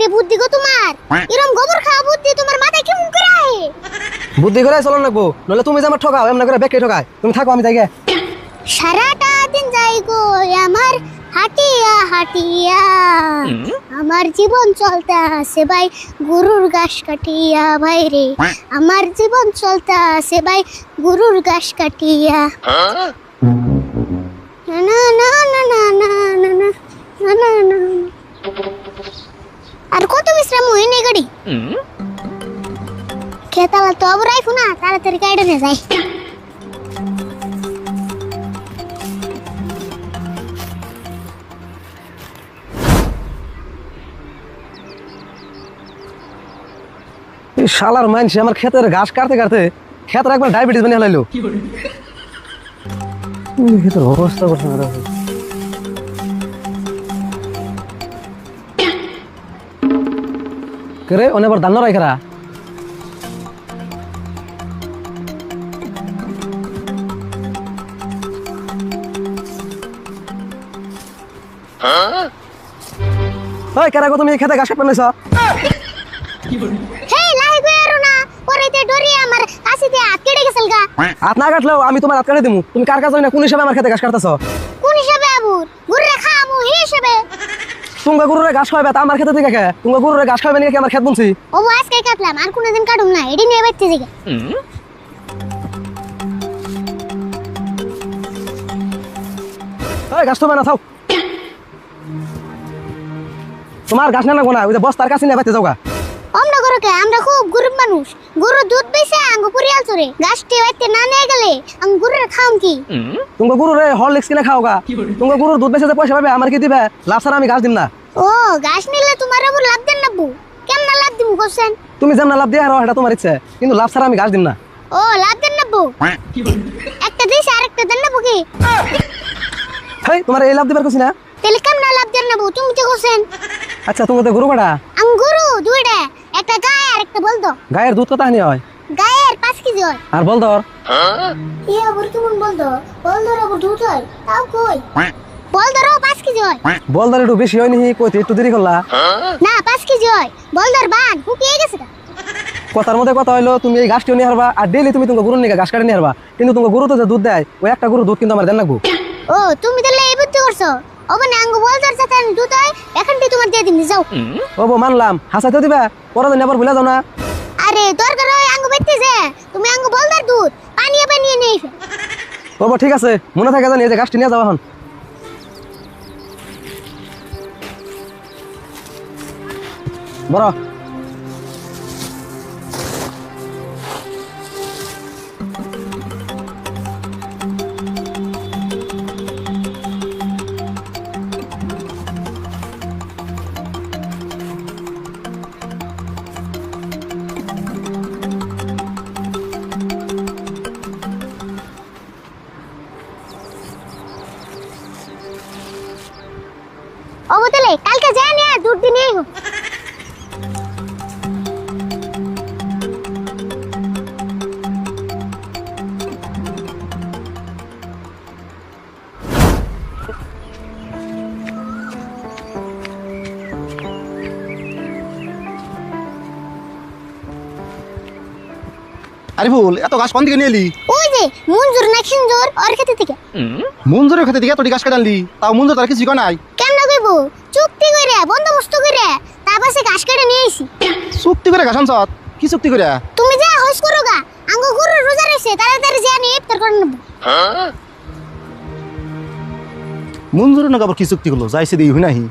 রে বুদ্ধি গো তোমার। এরম গোবর খাওয়া বুদ্ধি তোমার মাথায় কেমন করে? বুদ্ধি করে চলন লাগবো নলে তুমি যে আমার ঠকাও এমন করে বেকে ঠকায়। তুমি থাকো আমি যাই সারাটা দিন যাই গো আমার হাটিয়া হাটিয়া। আমার জীবন চলতে আছে ভাই গরুর ঘাস কাটিয়া ভাই রে। আমার জীবন চলতে আছে ভাই গরুর ঘাস কাটিয়া। না না না না না না না না না না না। আর কত বিশ্রাম হয়নি গাড়ি? খেতালা তো আবার রাখো না তাড়াতাড়ি গাড়ি নিয়ে যাই। এই শালার মানছে আমার ক্ষেতের ঘাস কাটতে কাটতে ক্ষেতের একবার ডায়াবেটিস বানিয়ে হলাইলো এই ক্ষেতের অবস্থা করছে না দেখো। কে রে অনেক ধান রাই খারা। ওই কেরা গো তুমি খেতে ঘাস কাটবে নাইছ লাই না। পরেতে ডরি আমার কাশিতে হাত কেটে গেছিল গা। হাত না কাটলেও আমি তোমার হাত কাটে দিমু। তুমি কার কাছে না কোন হিসাবে আমার খেতে ঘাস কাটতেছ কোন হিসাবে আবুর গুড়ে খামু হি হিসাবে তুঙ্গা গরুরে ঘাস খাওয়াবে তা আমার খেতে থেকে কে? তুঙ্গা গরুরে ঘাস খাওয়াবে নাকি আমার খেত বুনছি ও আজকে কাটলাম আর কোনদিন কাটুম না এডি নিয়ে বাইতে দিকে। ওই ঘাস তো না থাও তোমার ঘাস না না গোনা ওই যে বস্তার কাছে নিয়ে বাইতে যাও গা আমরা খুব গরিব মানুষ। গরু দুধ বেচে আঙ্গু পরিয়াল চরে গাছটি বাইতে না নিয়ে গেলে আঙ্গ গরুরে খাম কি? তুঙ্গা গরুরে হরলিক্স কিনে খাও গা। তুঙ্গা গরুর দুধ বেচে যে পয়সা পাবে আমার কি দিবে? লাভ ছাড়া আমি ঘাস দিম না। ও গাছ নিলে তোমার আবার লাভ দেন না বউ। কেমন লাভ দিমু কোশ্চেন তুমি যেমন লাভ দিয়ে হারো এটা তোমার ইচ্ছে। কিন্তু লাভ ছাড়া আমি গাছ দিম না। ও লাভ দেন না বউ। একটা দিস আর একটা দেন না বউ কি? হেই তোমার এই লাভ দিবার কিছু না। তাহলে কেমন লাভ দেন না বউ? তুমি তো কোশ্চেন আচ্ছা তুমি তো গরু কাটা আর একটা গায়ের দুধ কত হানি হয়? গায়ের পাঁচ কেজি হয়। আর বল ধর। এ আবার কেমন বলতো বলদর আবার দুধ হয়। তাও কই? বলদরও পাঁচ কেজি হয়। বল ধর একটু বেশি হয় নি কইতে একটু দেরি করলা। না পাঁচ কেজি হয়। বলদর বান শুকিয়ে গেছে কথার মধ্যে কথা হলো তুমি এই ঘাসটিও নিয়ে হারবা আর ডেলি তুমি তোমার গরুর নিয়ে ঘাস কাটে নিয়ে হারবা। কিন্তু তোমার গরু তো যে দুধ দেয় ওই একটা গরু দুধ কিন্তু আমার দেন লাগবো ও তুমি তাহলে এই বুদ্ধি করছ? ওবে না আঙ্গু বলদর যাতে দুধ হয় এখানটি তোমার দিয়ে দিন যাও। ও বউ মানলাম। হাসাইতে দিবা পরে দিন আবার ভুলে যাও না। আরে দরকার হয় আঙ্গু বেচতে যে তুমি আঙ্গু বল বলদর দুধ পানিয়ে পানিয়ে নেই ও ঠিক আছে মনে থাকে জানি এই যে ঘাসটি নিয়ে যাও এখন। বড় আরে ভুল এত গাছ কোন দিকে নিয়ে এলি? ওই যে মঞ্জুর না খিঞ্জুর ওর খেতে থেকে। মঞ্জুরের খেতে দিকে এত গাছ কেটে আনলি? তাও মঞ্জুর তার কিছু নাই। কেমন কইব চুক্তি করে বন্দোবস্ত করে তার পাশে ঘাস কেটে নিয়ে আইছি। চুক্তি করে গাছ আনছত? কি চুক্তি করে? তুমি যা হোস করো গা আঙ্গো গরু রোজা রয়েছে তাড়াতাড়ি যা নিয়ে ইফতার করে নেব। মঞ্জুরের নাকি আবার কি চুক্তি করল? যাইছে দিই নাহি?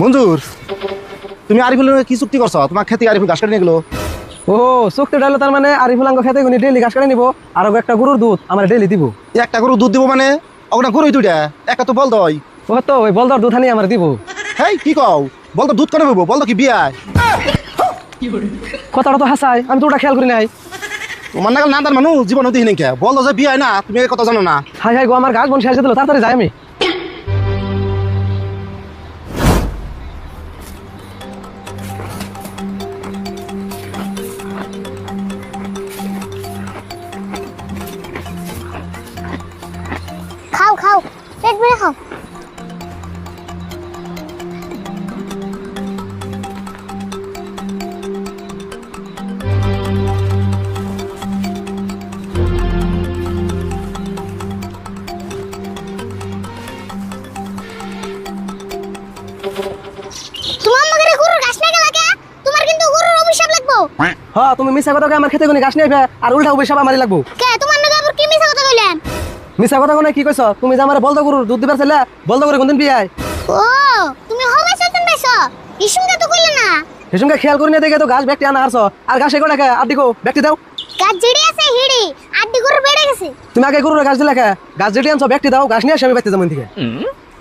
মঞ্জুর তুমি আরিফুলের কি চুক্তি করছ? তোমার খেতে আরিফুল গাছ কেটে নিয়ে গেলো? ও চুক্তি ডাইলো তার মানে আরিফুল আঙ্গ খেতে গুনি ডেলি ঘাস কাটে নিবো আর একটা গরুর দুধ আমার ডেলি দিব। একটা গরু দুধ দিব মানে? ওটা গরুই দুইটা একটা তো বল দই ও তো ওই বলদর দুধ আনি আমার দিব। হেই কি কও? বল তো দুধ কেন পাবো? বল তো কি বিয়ায়? কথাটা তো হাসাই আমি তো ওটা খেয়াল করি নাই। তোমার নাগাল নাদার মানুষ জীবন দিই নাকি বল তো যে বিয়ায় না তুমি কথা জানো না। হাই হাই গো আমার গাছ বন শেষ দিল তাড়াতাড়ি যাই আমি। হ্যাঁ তুমি মিশা কথা আমার খেতে কোনি ঘাস নিয়ে আর উল্টা উবে সাবা মারি লাগবো। কে তোমার নাকি আবার কি মিছা কথা কইলেন? মিশা কথা কোনে কি কইছ? তুমি যে আমার বলদ গরুর দুধ দিবার ছেলে বলদ গরু কোনদিন বিয়াই ও তুমি হবে চলতেন বেশ ইসুমকে তো কইলে না। হেসুমকে খেয়াল করে নিয়ে দেখে তো ঘাস ব্যক্তি আনা হারছ আর ঘাস এগো নাকি আর দিকো ব্যক্তি দাও। গাছ জিড়ি আছে হিড়ি আড্ডি করে বেড়ে গেছে। তুমি আগে গরুর ঘাস দিলে কে? ঘাস যেটি আনছো ব্যক্তি দাও ঘাস নিয়ে আসে আমি ব্যক্তি যাব থেকে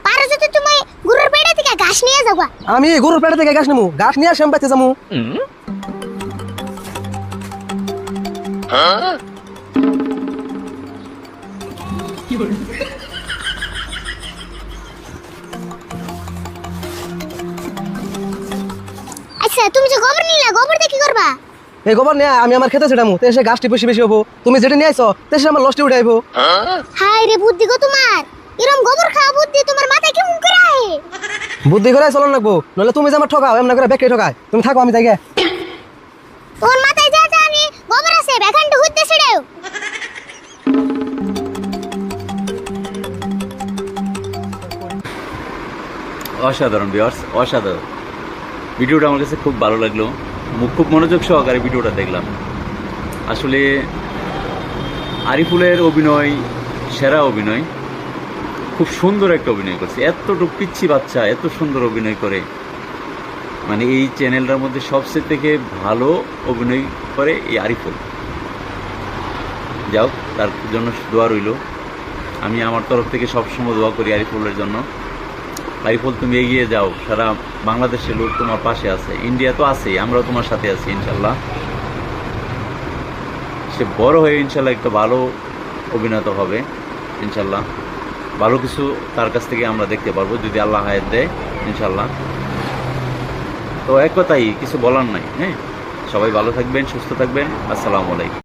পারো যদি তুমি গরুর বেড়ে থেকে ঘাস নিয়ে যাবা। আমি গরুর পেটে থেকে ঘাস নেব ঘাস নিয়ে আসে আমি ব্যক্তি যাব। আচ্ছা তুমি যে গোবর নিলা গোবর দিয়ে কি করবা? এই গোবর নিয়ে আমি আমার খেতে ছেড়ামু তো এসে ঘাসটি বেশি বেশি হব। তুমি যেটা নিয়ে আইছো তো আমার লসটি উঠে আইবো হাই রে বুদ্ধি গো তোমার। এরম গোবর খাওয়া বুদ্ধি তোমার মাথায় কেমন করে বুদ্ধি করে চলন লাগবো নলে তুমি যে আমার ঠকাও এমন করে ব্যক্তি ঠকায়। তুমি থাকো আমি যাই তোমার অসাধারণ বিয়ার্স অসাধারণ। ভিডিওটা আমার কাছে খুব ভালো লাগল। খুব মনোযোগ সহকারে ভিডিওটা দেখলাম। আসলে আরিফুলের অভিনয়, সেরা অভিনয়, খুব সুন্দর একটা অভিনয় করছে। এতটুকু পিচ্ছি বাচ্চা, এত সুন্দর অভিনয় করে। মানে এই চ্যানেলটার মধ্যে সবচেয়ে থেকে ভালো অভিনয় করে এই আরিফুল। যাও, তার জন্য দোয়া রইল। আমি আমার তরফ থেকে সবসময় দোয়া করি আরিফুলের জন্য। আরিফুল, তুমি এগিয়ে যাও, সারা বাংলাদেশের লোক তোমার পাশে আছে। ইন্ডিয়া তো আছেই, আমরাও তোমার সাথে আছি, ইনশাল্লাহ। সে বড় হয়ে ইনশাল্লাহ একটা ভালো অভিনেতা হবে, ইনশাল্লাহ। ভালো কিছু তার কাছ থেকে আমরা দেখতে পারব, যদি আল্লাহ হায়াত দেয়, ইনশাল্লাহ। তো এক কথাই, কিছু বলার নাই হ্যাঁ? সবাই ভালো থাকবেন, সুস্থ থাকবেন। আসসালামু আলাইকুম।